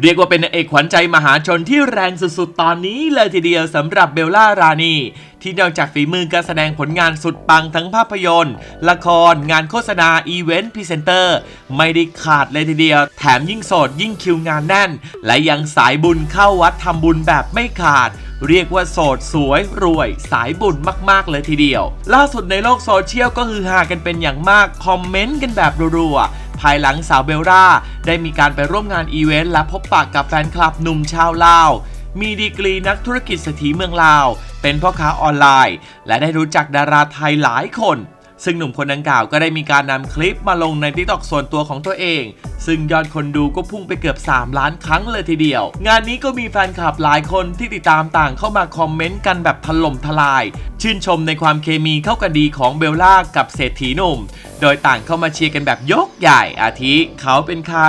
เรียกว่าเป็นเอกขวัญใจมหาชนที่แรงสุดๆ ตอนนี้เลยทีเดียวสำหรับเบลล่ารานีที่นอกจากฝีมือการแสดงผลงานสุดปังทั้งภาพยนตร์ ละคร งานโฆษณา อีเวนต์พรีเซนเตอร์ ไม่ได้ขาดเลยทีเดียว แถมยิ่งโสดยิ่งคิวงานแน่น และยังสายบุญเข้าวัดทำบุญแบบไม่ขาดเรียกว่าโสดสวยรวยสายบุญมาก ๆ เลยทีเดียว ล่าสุดในโลกโซเชียลก็คือฮากันเป็นอย่างมาก คอมเมนต์กันแบบรัวๆ ภายหลังสาวเบลล่าได้มีการไปร่วมงานอีเวนต์และพบปะกับแฟนคลับหนุ่มชาวลาว มีดีกรีนักธุรกิจเศรษฐีเมืองลาว เป็นพ่อค้าออนไลน์ และได้รู้จักดาราไทยหลายคน ซึ่งหนุ่มคนดังกล่าวก็ได้มีการนำคลิปมาลงใน t ิ k t o k ส่วนตัวของตัวเอง ซึ่งยอดคนดูก็พุ่งไปเกือบ 3 ล้านครั้งเลยทีเดียว งานนี้ก็มีแฟนคลับหลายคนที่ติดตามต่างเข้ามาคอมเมนต์กันแบบถล่มทลาย ชื่นชมในความเคมีเข้ากันดีของเบลล่ากับเศรษฐีหนุ่ม โดยต่างเข้ามาเชียร์กันแบบยกใหญ่อาทิ เขาเป็นใคร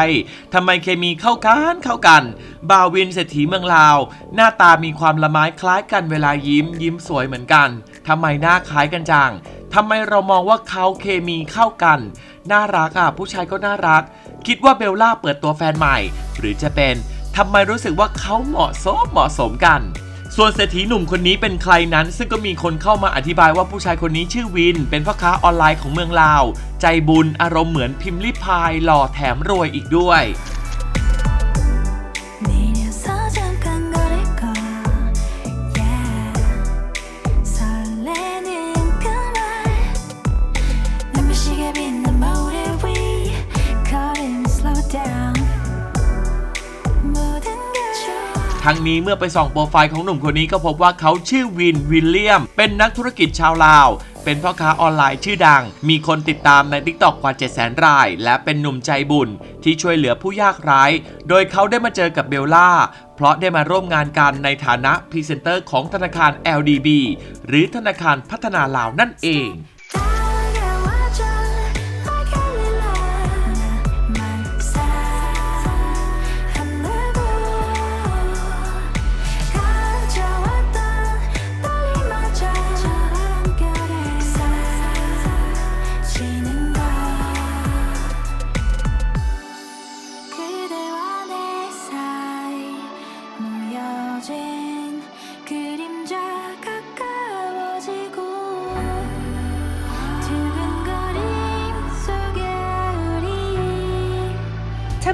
ทำไมเคมีเข้ากันเข้ากันบาวินเศรษฐีเมืองลาว หน้าตามีความละไม้คล้ายกันเวลายิ้มยิ้มสวยเหมือนกันทำไมหน้าคล้ายกันจัง ทำไมเรามองว่าเขาเคมีเข้ากัน น่ารักอะผู้ชายก็น่ารัก คิดว่าเบลล่าเปิดตัวแฟนใหม่ หรือจะเป็นทำไมรู้สึกว่าเขาเหมาะสมเหมาะสมกัน ส่วนเศรษฐีหนุ่มคนนี้เป็นใครนั้น ซึ่งก็มีคนเข้ามาอธิบายว่าผู้ชายคนนี้ชื่อวิน เป็นพ่อค้าออนไลน์ของเมืองลาว ใจบุญอารมณ์เหมือนพิมพ์ลิพายหล่อแถมรวยอีกด้วย ทั้งนี้เมื่อไปส่องโปรไฟล์ของหนุ่มคนนี้ก็พบว่าเขาชื่อวินวิลเลียม เป็นนักธุรกิจชาวลาว เป็นพ่อค้าออนไลน์ชื่อดัง มีคนติดตามใน t ิ k t o k กว่า 7 0 0 0 0ราย และเป็นหนุ่มใจบุญที่ช่วยเหลือผู้ยากไร้โดยเขาได้มาเจอกับเบลล่าเพราะได้มาร่วมงานกันในฐานะพรีเซนเตอร์ของธนาคาร LDB หรือธนาคารพัฒนาลาวนั่นเอง